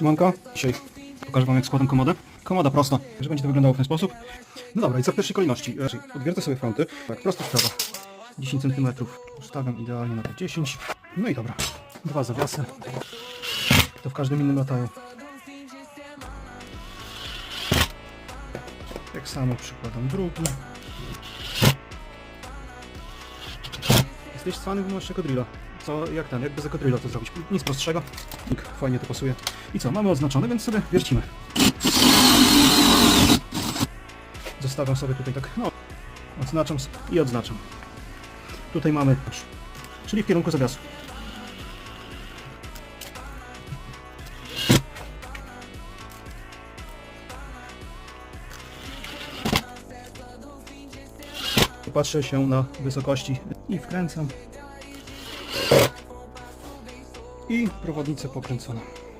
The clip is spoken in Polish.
Siemanko, dzisiaj pokażę Wam jak składam komodę. Komoda prosta, że będzie to wyglądało w ten sposób. No dobra, i co w pierwszej kolejności? E, Odwiercę sobie fronty, tak, prosto sprawa. 10 cm ustawiam idealnie na te 10. No i dobra, dwa zawiasy. To w każdym innym latają. Tak samo przykładam drugi. Jesteś cwany, bo masz jako drilla. Co, jak ten, jak bez jako drilla to zrobić? Nic prostszego. Nik, Fajnie to pasuje. I co, mamy odznaczone, więc sobie wiercimy. Zostawiam sobie tutaj tak, no, odznaczam s- i odznaczam. Tutaj mamy, czyli w kierunku zawiasu. Patrzę się na wysokości i wkręcam. I prowadnicę pokręconą.